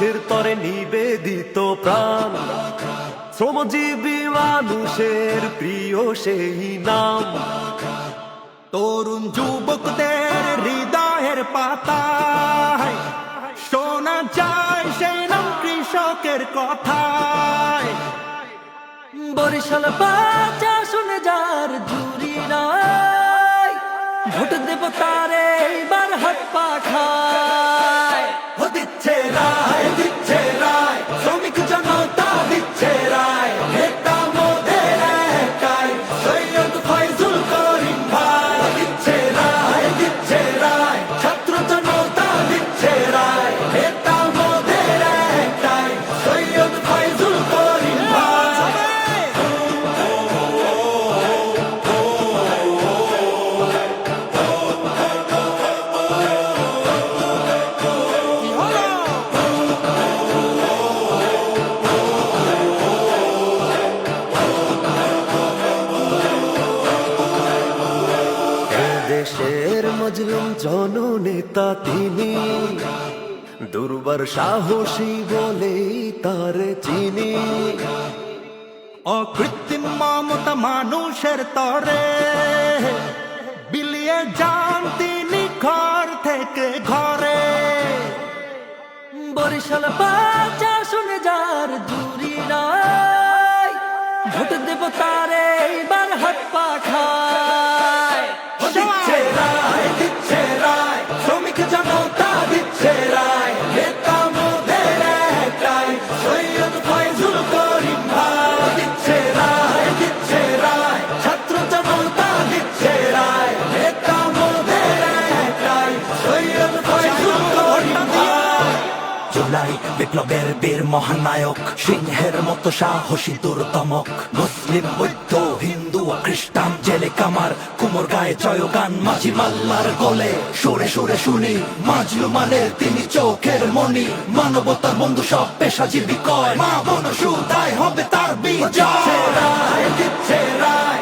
দেশের তরে নিবেদিত প্রাণ। শ্রমজীবী মানুষের প্রিয় সেই নাম। তরুণ যুবকদের হৃদয়ের পাতায় শোনা যায় সেই নাম কৃষকের কথায়। বরিশাল বাজা শুনে যার জুরি নাই, ভোট দেব তারে এইবার হাত পাখায় মজলুম জননেতা তিনি। দুর্বার সাহসী বলেই তার চিনি। অকৃত্রিম মমতা মানুষের তরে বিলিয়ে যান তিনি ঘর থেকে ঘরে। বরিশাল বাজা শুনে যার জুরি নাই ভোট দেব তারে এইবার হাত পাখায়। বিপ্লবের বীর মহানায়ক, সিংহের মতো সাহসী দুর্দমক। মুসলিম, বৌদ্ধ, হিন্দু খ্রিস্টান, জেলে কামার, কুমোর গায়ে জয়গান, মাঝি মাল্লার গলে সুরে সুরে শুনি। মাজলুমানের তিনি চোখের মনি মানবতার বন্ধু সব পেশাজীবী কয়, মা বন সুদায় হবে তার বিজয়। রায় দিচ্ছে রায়